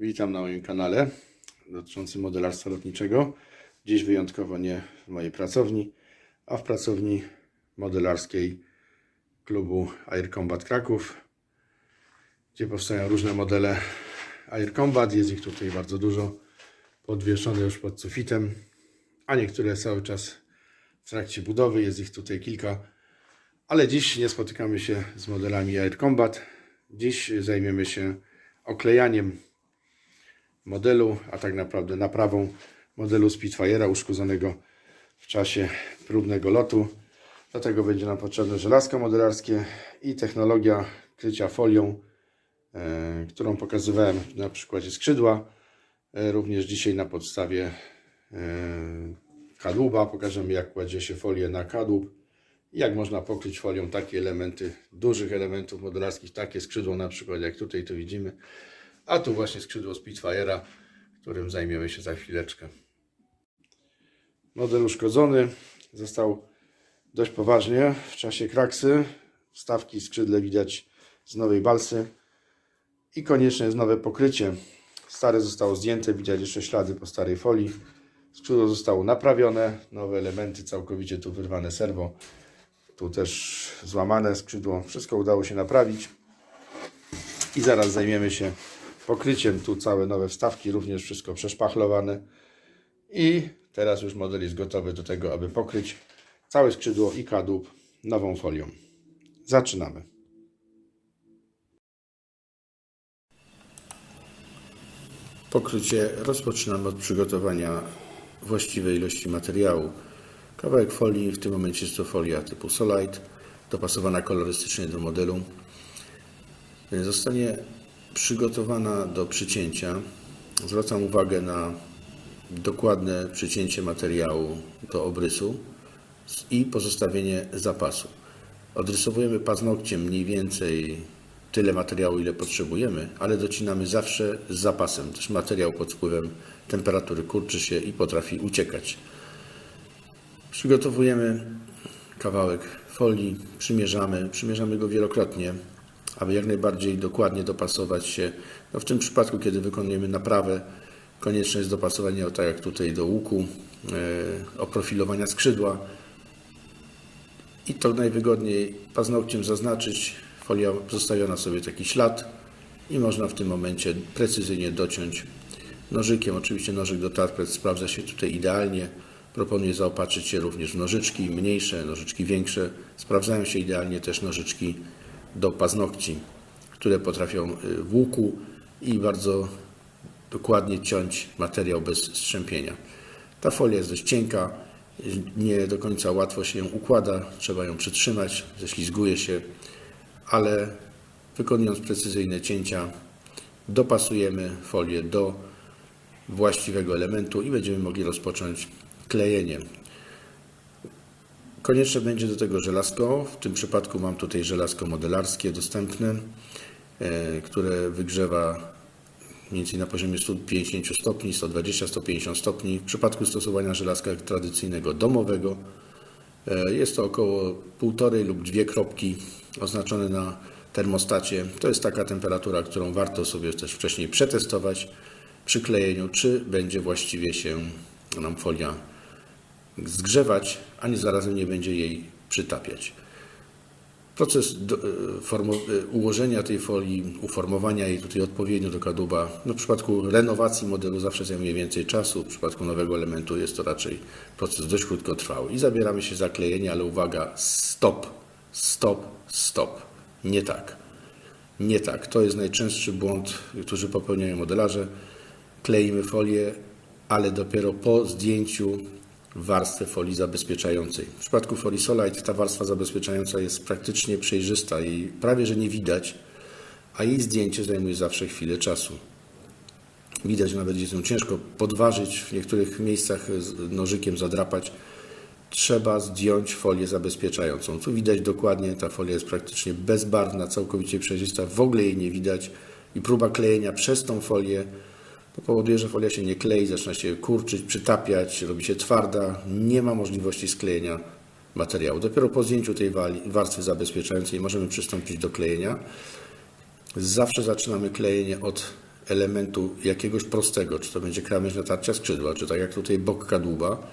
Witam na moim kanale dotyczącym modelarstwa lotniczego. Dziś wyjątkowo nie w mojej pracowni, a w pracowni modelarskiej klubu Air Combat Kraków, gdzie powstają różne modele Air Combat. Jest ich tutaj bardzo dużo, podwieszone już pod sufitem, a niektóre cały czas w trakcie budowy. Jest ich tutaj kilka, ale dziś nie spotykamy się z modelami Air Combat. Dziś zajmiemy się oklejaniem modelu, a tak naprawdę naprawą modelu Spitfire'a uszkodzonego w czasie próbnego lotu. Do tego będzie nam potrzebne żelazko modelarskie i technologia krycia folią, e, którą pokazywałem na przykładzie skrzydła. E, również dzisiaj na podstawie e, kadłuba pokażemy jak kładzie się folię na kadłub jak można pokryć folią takie elementy, dużych elementów modelarskich, takie skrzydło na przykład jak tutaj to widzimy. A tu właśnie skrzydło Spitfire'a, którym zajmiemy się za chwileczkę. Model uszkodzony został dość poważnie w czasie kraksy. Wstawki skrzydle widać z nowej balsy i konieczne jest nowe pokrycie. Stare zostało zdjęte, widać jeszcze ślady po starej folii. Skrzydło zostało naprawione, nowe elementy całkowicie tu wyrwane serwo. Tu też złamane skrzydło. Wszystko udało się naprawić. I zaraz zajmiemy się pokryciem. Tu całe nowe wstawki, również wszystko przeszpachlowane. I teraz już model jest gotowy do tego, aby pokryć całe skrzydło i kadłub nową folią. Zaczynamy. Pokrycie rozpoczynamy od przygotowania właściwej ilości materiału. Kawałek folii, w tym momencie jest to folia typu Solite, dopasowana kolorystycznie do modelu. Zostanie przygotowana do przycięcia. Zwracam uwagę na dokładne przycięcie materiału do obrysu i pozostawienie zapasu. Odrysowujemy paznokciem mniej więcej tyle materiału, ile potrzebujemy, ale docinamy zawsze z zapasem. Też materiał pod wpływem temperatury kurczy się i potrafi uciekać. Przygotowujemy kawałek folii, przymierzamy, przymierzamy go wielokrotnie, aby jak najbardziej dokładnie dopasować się. No w tym przypadku, kiedy wykonujemy naprawę, konieczne jest dopasowanie, o tak jak tutaj, do łuku, e, oprofilowania skrzydła. I to najwygodniej paznokciem zaznaczyć, folia zostawiona sobie taki ślad i można w tym momencie precyzyjnie dociąć nożykiem. Oczywiście nożyk do tarpet sprawdza się tutaj idealnie. Proponuję zaopatrzyć się również w nożyczki mniejsze, nożyczki większe. Sprawdzają się idealnie też nożyczki do paznokci, które potrafią y, w łuku i bardzo dokładnie ciąć materiał bez strzępienia. Ta folia jest dość cienka, nie do końca łatwo się ją układa, trzeba ją przytrzymać, ześlizguje się, ale wykonując precyzyjne cięcia, dopasujemy folię do właściwego elementu i będziemy mogli rozpocząć klejenie. Konieczne będzie do tego żelazko. W tym przypadku mam tutaj żelazko modelarskie dostępne, e, które wygrzewa mniej więcej na poziomie 150 stopni, 120-150 stopni. W przypadku stosowania żelazka tradycyjnego domowego e, jest to około 1,5 lub 2 kropki oznaczone na termostacie. To jest taka temperatura, którą warto sobie też wcześniej przetestować przy klejeniu, czy będzie właściwie się nam folia zgrzewać, ani zarazem nie będzie jej przytapiać. Proces do, formo, ułożenia tej folii, uformowania jej tutaj odpowiednio do kadłuba, no w przypadku renowacji modelu zawsze zajmuje więcej czasu, w przypadku nowego elementu jest to raczej proces dość krótkotrwały. I zabieramy się za klejenie, ale uwaga, stop, stop, stop. Nie tak. Nie tak. To jest najczęstszy błąd, który popełniają modelarze. Kleimy folię, ale dopiero po zdjęciu warstwy folii zabezpieczającej. W przypadku folii Solite ta warstwa zabezpieczająca jest praktycznie przejrzysta i prawie że nie widać, a jej zdjęcie zajmuje zawsze chwilę czasu. Widać nawet, że ją ciężko podważyć, w niektórych miejscach nożykiem zadrapać. Trzeba zdjąć folię zabezpieczającą. Tu widać dokładnie, ta folia jest praktycznie bezbarwna, całkowicie przejrzysta, w ogóle jej nie widać i próba klejenia przez tą folię to powoduje, że folia się nie klei, zaczyna się kurczyć, przytapiać, robi się twarda, nie ma możliwości sklejenia materiału. Dopiero po zdjęciu tej warstwy zabezpieczającej możemy przystąpić do klejenia. Zawsze zaczynamy klejenie od elementu jakiegoś prostego, czy to będzie krawędź natarcia skrzydła, czy tak jak tutaj bok kadłuba,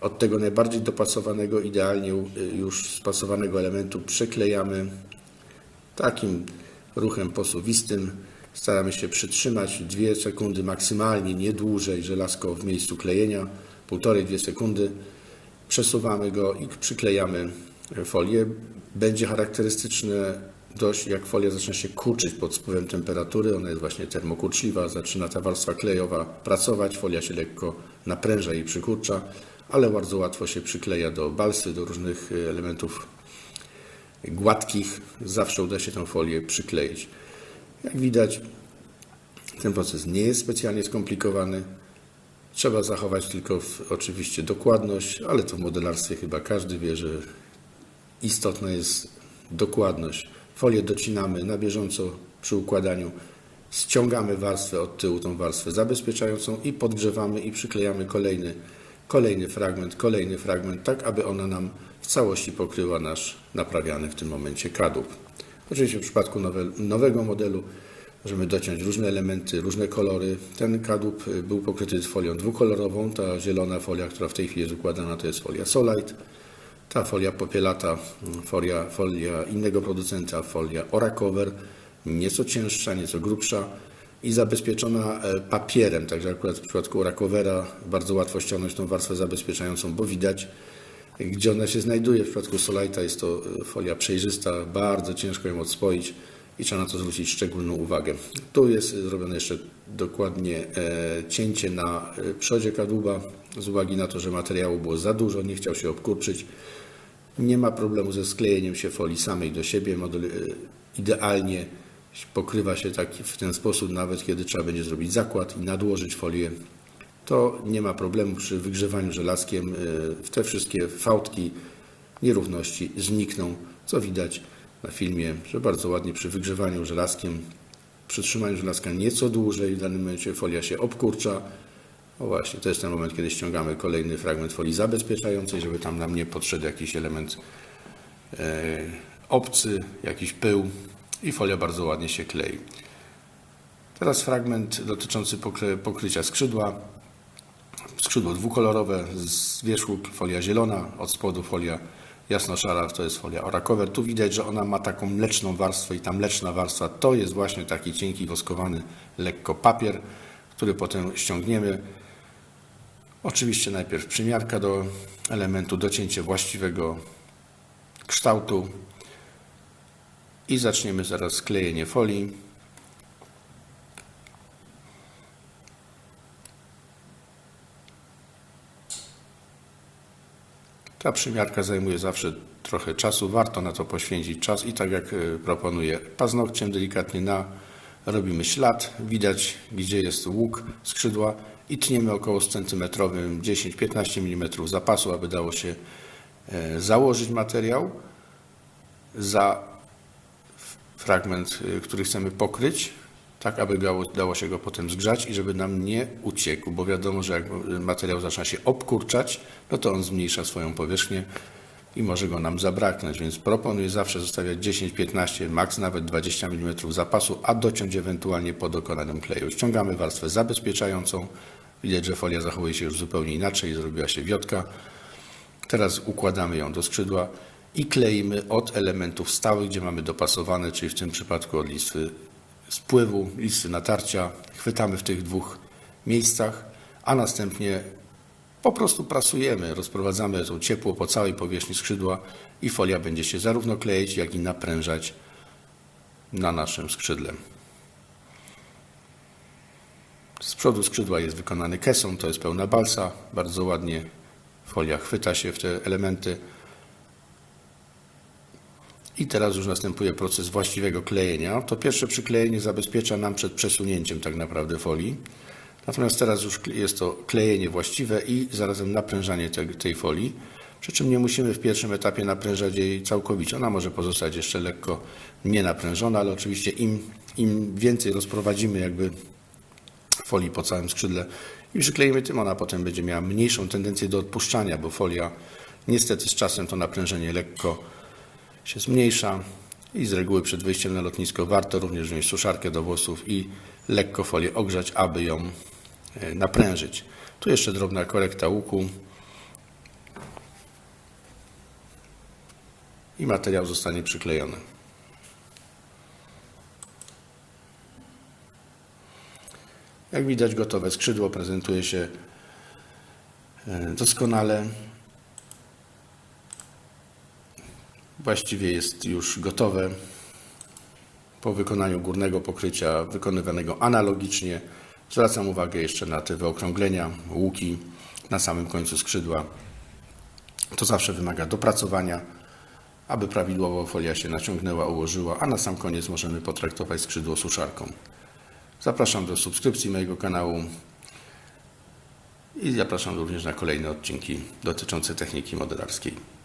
od tego najbardziej dopasowanego, idealnie y, już spasowanego elementu przyklejamy takim ruchem posuwistym. Staramy się przytrzymać 2 sekundy maksymalnie, nie dłużej, żelazko w miejscu klejenia, 1,5-2 sekundy. Przesuwamy go i przyklejamy folię. Będzie charakterystyczne dość, jak folia zaczyna się kurczyć pod wpływem temperatury. Ona jest właśnie termokurczliwa, zaczyna ta warstwa klejowa pracować, folia się lekko napręża i przykurcza, ale bardzo łatwo się przykleja do balsy, do różnych elementów gładkich. Zawsze uda się tę folię przykleić. Jak widać, ten proces nie jest specjalnie skomplikowany. Trzeba zachować tylko w, oczywiście dokładność, ale to w modelarstwie chyba każdy wie, że istotna jest dokładność. Folię docinamy na bieżąco przy układaniu. Ściągamy warstwę od tyłu, tą warstwę zabezpieczającą i podgrzewamy i przyklejamy kolejny, kolejny fragment, kolejny fragment, tak aby ona nam w całości pokryła nasz naprawiany w tym momencie kadłub. Oczywiście w przypadku nowe, nowego modelu możemy dociąć różne elementy, różne kolory. Ten kadłub był pokryty folią dwukolorową. Ta zielona folia, która w tej chwili jest układana, to jest folia Solite. Ta folia popielata, folia, folia innego producenta, folia Oracover, nieco cięższa, nieco grubsza i zabezpieczona e, papierem. Także akurat w przypadku Oracovera bardzo łatwo ściągnąć tą warstwę zabezpieczającą, bo widać, gdzie ona się znajduje. W przypadku Solite'a jest to e, folia przejrzysta, bardzo ciężko ją odspoić i trzeba na to zwrócić szczególną uwagę. Tu jest zrobione jeszcze dokładnie e, cięcie na przodzie kadłuba z uwagi na to, że materiału było za dużo, nie chciał się obkurczyć. Nie ma problemu ze sklejeniem się folii samej do siebie. Model idealnie pokrywa się w ten sposób, nawet kiedy trzeba będzie zrobić zakład i nadłożyć folię. To nie ma problemu przy wygrzewaniu żelazkiem. W te wszystkie fałdki, nierówności znikną, co widać na filmie, że bardzo ładnie przy wygrzewaniu żelazkiem, przy trzymaniu żelazka nieco dłużej, w danym momencie folia się obkurcza, no właśnie, to jest ten moment, kiedy ściągamy kolejny fragment folii zabezpieczającej, żeby tam nam nie podszedł jakiś element e, obcy, jakiś pył i folia bardzo ładnie się klei. Teraz fragment dotyczący pokrycia skrzydła. Skrzydło dwukolorowe, z wierzchu folia zielona, od spodu folia jasno-szara, to jest folia orakower. Tu widać, że ona ma taką mleczną warstwę i ta mleczna warstwa to jest właśnie taki cienki, woskowany lekko papier, który potem ściągniemy Oczywiście najpierw przymiarka do elementu, docięcie właściwego kształtu i zaczniemy zaraz sklejenie folii. Ta przymiarka zajmuje zawsze trochę czasu, warto na to poświęcić czas i tak jak e, proponuję, paznokciem delikatnie na robimy ślad, widać gdzie jest łuk skrzydła i tniemy około centymetrowym 10-15 mm zapasu, aby dało się e, założyć materiał za fragment, e, który chcemy pokryć, tak aby dało, dało się go potem zgrzać i żeby nam nie uciekł, bo wiadomo, że jak materiał zaczyna się obkurczać, no to on zmniejsza swoją powierzchnię i może go nam zabraknąć, więc proponuję zawsze zostawiać 10-15, maks nawet 20 mm zapasu, a dociąć ewentualnie po dokonaniu kleju. Ściągamy warstwę zabezpieczającą, widać, że folia zachowuje się już zupełnie inaczej, zrobiła się wiotka. Teraz układamy ją do skrzydła i kleimy od elementów stałych, gdzie mamy dopasowane, czyli w tym przypadku od listy spływu, listy natarcia, chwytamy w tych dwóch miejscach, a następnie po prostu prasujemy, rozprowadzamy to ciepło po całej powierzchni skrzydła i folia będzie się zarówno kleić, jak i naprężać na naszym skrzydle. Z przodu skrzydła jest wykonany kesą, to jest pełna balsa, bardzo ładnie folia chwyta się w te elementy. I teraz już następuje proces właściwego klejenia. To pierwsze przyklejenie zabezpiecza nam przed przesunięciem tak naprawdę folii. Natomiast teraz już jest to klejenie właściwe i zarazem naprężanie tej, folii. Przy czym nie musimy w pierwszym etapie naprężać jej całkowicie. Ona może pozostać jeszcze lekko nienaprężona, ale oczywiście im, im więcej rozprowadzimy jakby folii po całym skrzydle i przykleimy tym, ona potem będzie miała mniejszą tendencję do odpuszczania, bo folia niestety z czasem to naprężenie lekko się zmniejsza I z reguły przed wyjściem na lotnisko warto również wziąć suszarkę do włosów i lekko folię ogrzać, aby ją e, naprężyć. Tu jeszcze drobna korekta łuku. I materiał zostanie przyklejony. Jak widać gotowe skrzydło prezentuje się e, doskonale. Właściwie jest już gotowe po wykonaniu górnego pokrycia wykonywanego analogicznie. Zwracam uwagę jeszcze na te wyokrąglenia, łuki na samym końcu skrzydła. To zawsze wymaga dopracowania, aby prawidłowo folia się naciągnęła, ułożyła, a na sam koniec możemy potraktować skrzydło suszarką. Zapraszam do subskrypcji mojego kanału i zapraszam również na kolejne odcinki dotyczące techniki modelarskiej.